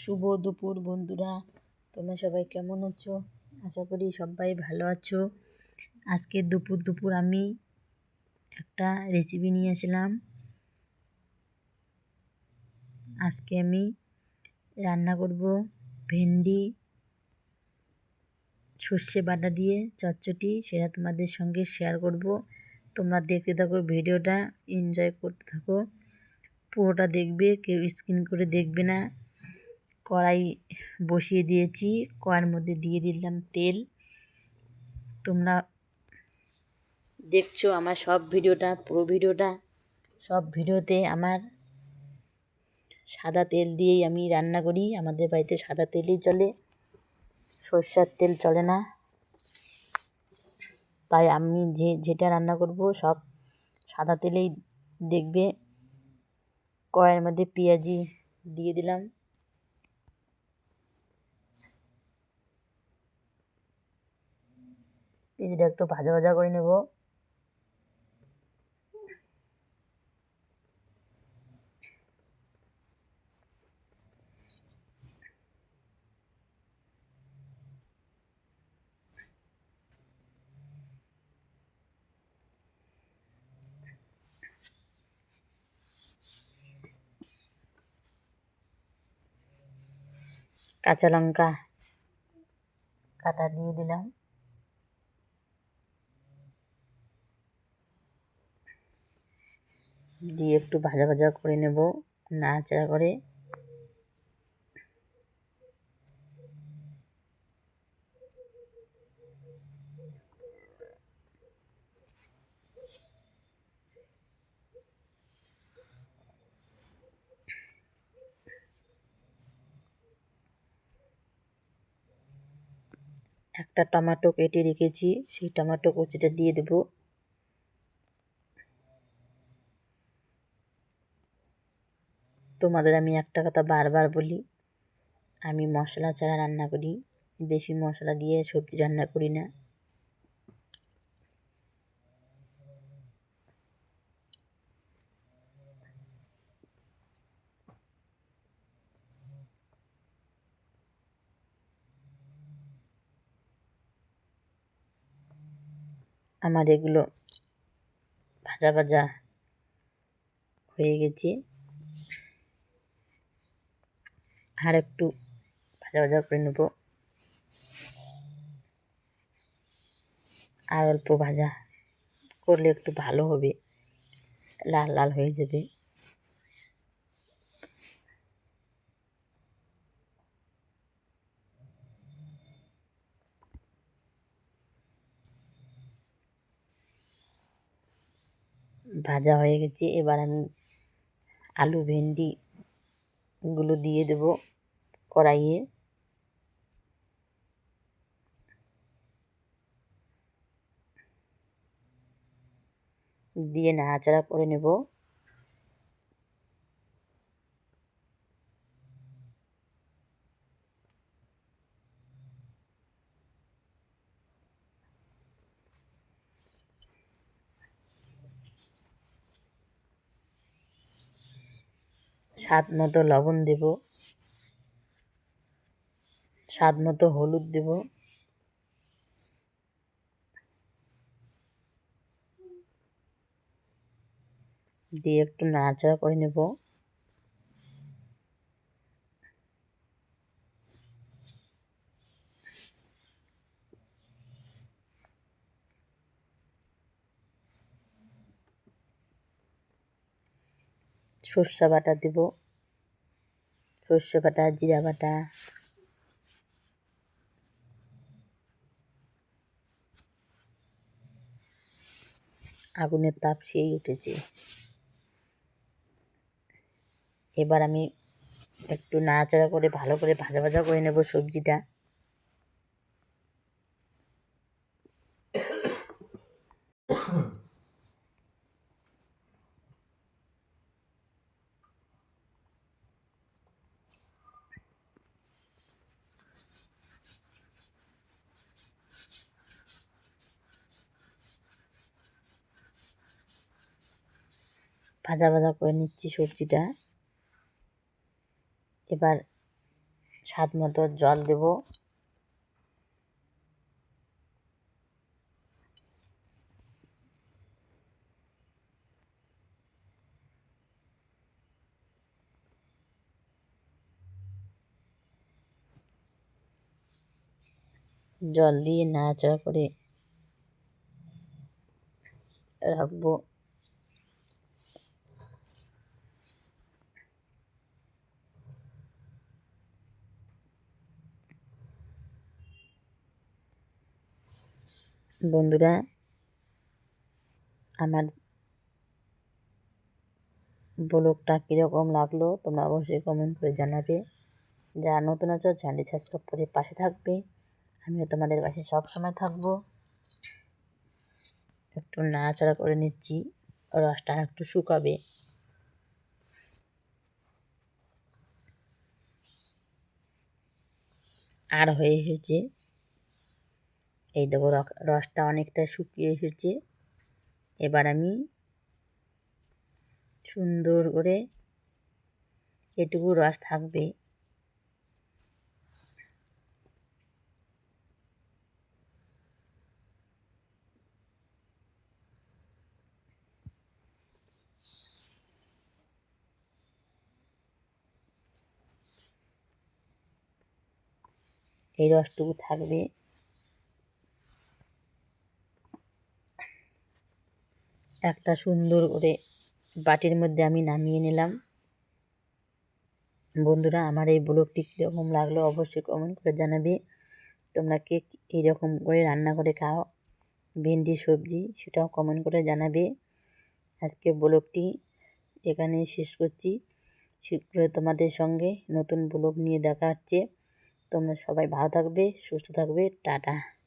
শুভ দুপুর বন্ধুরা। তোমরা সবাই কেমন আছো? আশা করি সবাই ভালো আছো। আজকে দুপুর দুপুর আমি একটা রেসিপি নিয়ে আসলাম। আজকে আমি রান্না করব ভেন্ডি, সর্ষে বাটা দিয়ে চচ্চটি, সেটা তোমাদের সঙ্গে শেয়ার করব। তোমরা দেখতে থাকো ভিডিওটা এনজয় করতে থাকো। পুরোটা দেখবে, কেউ স্ক্রিন করে দেখবে না। কড়াই বসিয়ে দিয়েছি। কড়াইয়ের মধ্যে দিয়ে দিলাম তেল। তোমরা দেখছ আমার সব ভিডিওটা, পুরো ভিডিওটা। সব ভিডিওতে আমার সাদা তেল দিয়েই আমি রান্না করি। আমাদের বাড়িতে সাদা তেলই চলে, সর্ষার তেল চলে না। তাই আমি যে, যেটা রান্না করব সব সাদা তেলেই দেখবে। কড়াইয়ের মধ্যে পেঁয়াজি দিয়ে দিলাম। পেঁয়াজিটা একটু ভাজা ভাজা করে নেব। কাঁচা লঙ্কা কাটা দিয়ে দিলাম। দিয়ে একটু ভাজা ভাজা করে নেব, নাড়াচাড়া করে। একটা টমেটো কেটে রেখেছি, সেই টমেটো কচিটা দিয়ে দেব। তোমাদের আমি একটা কথা বারবার বলি, আমি মশলা ছাড়া রান্না করি, বেশি মশলা দিয়ে সবজি রান্না করি না। আমার এগুলো ভাজা ভাজা হয়ে গেছে। আর একটু ভাজা ভাজা করে নেব। আর অল্প ভাজা করলে একটু ভালো হবে, লাল লাল হয়ে যাবে। ভাজা হয়ে গেছে, এবার আমি আলু ভেন্ডিগুলো দিয়ে দেব কড়াইয়ে। দিয়ে নাড়াচাড়া করে নেব। স্বাদ মতো লবণ দেব। স্বাদ মতো হলুদ দেব। দিয়ে একটু নাড়াচাড়া করে নেব। সর্ষে বাটা দেব। সর্ষে বাটা, জিরা বাটা। আগুনের তাপ সেই উঠেছে। এবার আমি একটু নাড়াচাড়া করে ভালো করে ভাজা ভাজা করে নেব সবজিটা। ভাজা ভাজা করে নিচ্ছি সবজিটা। এবার স্বাদ মতো জল দেব। জল দিয়ে নাড়াচাড়া করে রাখব। বন্ধুরা, আমার ব্লগটা কীরকম লাগল তোমরা অবশ্যই কমেন্ট করে জানাবে। যারা নতুন আছো চ্যানেলটি সাবস্ক্রাইব করে পাশে থাকবে। আমিও তোমাদের পাশে সবসময় থাকব। একটু নাড়াচাড়া করে নিচ্ছি, রসটা একটু শুকাবে। আর হয়ে এসেছে এই দেখো রসটা অনেকটা শুকিয়ে এসেছে। এবার আমি সুন্দর করে এটুকু রস থাকবে। এই রসটুকু থাকবে। একটা সুন্দর করে বাটির মধ্যে আমি নামিয়ে নিলাম। বন্ধুরা, আমার এই ব্লগটি কীরকম লাগল অবশ্যই কমেন্ট করে জানাবে। তোমরা কে এইরকম করে রান্না করে খাও, ভেন্ডি, সবজি, সেটাও কমেন্ট করে জানাবে। আজকে ব্লগটি এখানে শেষ করছি। শীঘ্রই তোমাদের সঙ্গে নতুন ব্লগ নিয়ে দেখা হচ্ছে। তোমরা সবাই ভালো থাকবে, সুস্থ থাকবে। টাটা।